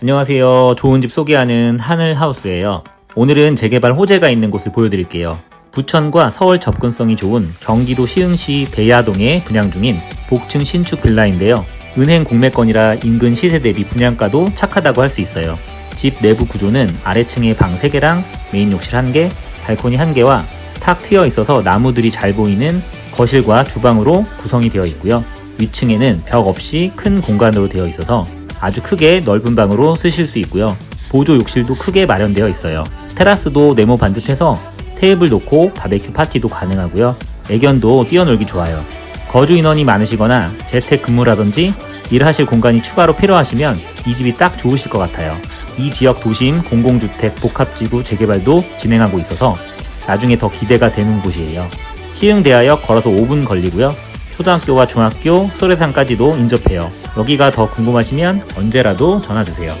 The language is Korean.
안녕하세요. 좋은 집 소개하는 하늘하우스예요. 오늘은 재개발 호재가 있는 곳을 보여드릴게요. 부천과 서울 접근성이 좋은 경기도 시흥시 배야동에 분양 중인 복층 신축 빌라인데요. 은행 공매권이라 인근 시세 대비 분양가도 착하다고 할 수 있어요. 집 내부 구조는 아래층에 방 3개랑 메인 욕실 1개, 발코니 1개와 탁 트여 있어서 나무들이 잘 보이는 거실과 주방으로 구성이 되어 있고요. 위층에는 벽 없이 큰 공간으로 되어 있어서 아주 크게 넓은 방으로 쓰실 수 있고요. 보조 욕실도 크게 마련되어 있어요. 테라스도 네모 반듯해서 테이블 놓고 바베큐 파티도 가능하고요. 애견도 뛰어놀기 좋아요. 거주 인원이 많으시거나 재택 근무라든지 일하실 공간이 추가로 필요하시면 이 집이 딱 좋으실 것 같아요. 이 지역 도심 공공주택 복합지구 재개발도 진행하고 있어서 나중에 더 기대가 되는 곳이에요. 시흥대하역 걸어서 5분 걸리고요. 초등학교와 중학교, 소래산까지도 인접해요. 여기가 더 궁금하시면 언제라도 전화주세요.